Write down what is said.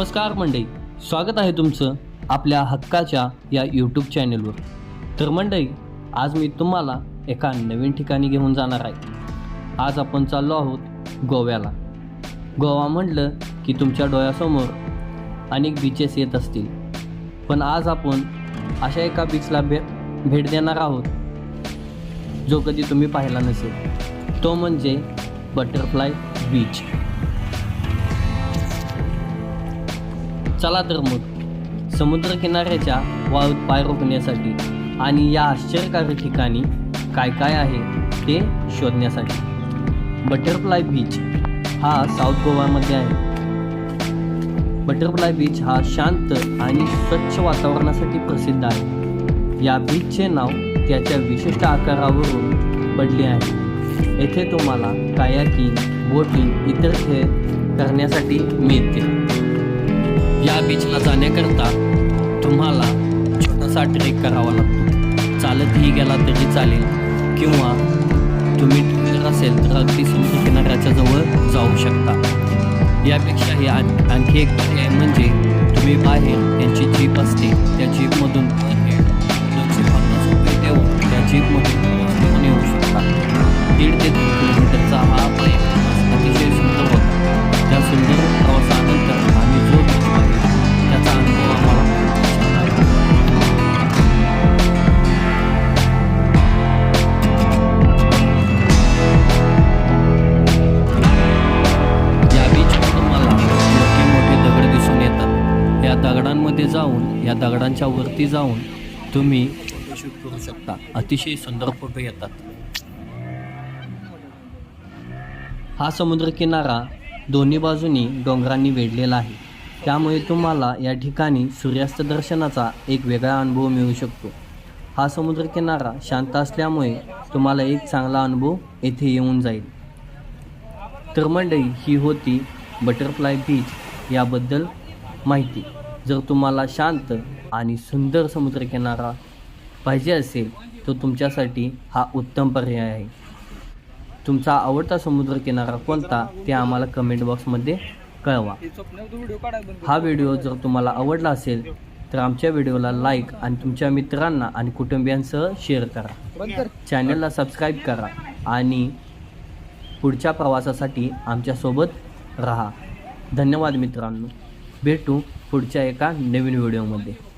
नमस्कार मंडई स्वागत आहे तुमचं आपल्या हक्काच्या या यूट्यूब चॅनलवर तर मंडई आज मी तुम्हाला एका नवीन ठिकाणी घेऊन जाणार आहे. आज आपण चाललो आहोत गोव्याला. गोवा म्हटलं की तुमच्या डोळ्यासमोर अनेक बीचेस येत असतील. पण आज आपण अशा एका बीचला भे भेट देणार आहोत. जो कधी तुम्ही पाहिला नसेल. तो म्हणजे बटरफ्लाय बीच चला तर मग. समुद्रकिनाऱ्याच्या वाळूत पाय रोखण्यासाठी आणि या आश्चर्यकारक ठिकाणी काय काय आहे ते शोधण्यासाठी. बटरफ्लाय बीच हा साऊथ गोवामध्ये आहे. बटरफ्लाय बीच हा शांत आणि स्वच्छ वातावरणासाठी प्रसिद्ध आहे. या बीचचे नाव त्याच्या विशिष्ट आकारावरून पडले आहे. येथे तुम्हाला कायाकिंग बोटिंग इतर खेळ करण्यासाठी मिळतील. या बीचला जाण्याकरता तुम्हाला छोटासा ट्रेक करावा लागतो. चालतही गेला तरी चालेल. किंवा तुम्ही ट्रेलर असेल तर अगदी समुद्र किनाऱ्याच्या जवळ जाऊ शकता. यापेक्षा हे आणखी एक पर्याय म्हणजे तुम्ही बाहेर त्यांची जी दगडांमध्ये जाऊन या दगडांच्या वरती जाऊन तुम्ही फोटोशूट करू शकता. अतिशय सुंदर फोटो येतात. हा समुद्रकिनारा दोन्ही बाजूनी डोंगरांनी वेढलेला आहे. त्यामुळे तुम्हाला या ठिकाणी सूर्यास्त दर्शनाचा एक वेगळा अनुभव मिळू शकतो. हा समुद्रकिनारा शांत असल्यामुळे तुम्हाला एक चांगला अनुभव येथे येऊन जाईल. तर मंडई ही होती बटरफ्लाय बीच याबद्दल माहिती. जर तुम्हाला शांत आणि सुंदर समुद्रकिनारा पाहिजे असेल तर तुमच्यासाठी हा उत्तम पर्याय आहे. तुमचा आवडता समुद्रकिनारा कोणता ते आम्हाला कमेंट बॉक्समध्ये कळवा. हा व्हिडिओ जर तुम्हाला आवडला असेल तर आमच्या व्हिडिओला लाईक आणि तुमच्या मित्रांना आणि कुटुंबियांसह शेअर करा. चॅनलला सबस्क्राईब करा आणि पुढच्या प्रवासासाठी आमच्यासोबत राहा. धन्यवाद मित्रांनो. भेटू पुढच्या एका नवीन व्हिडिओमध्ये.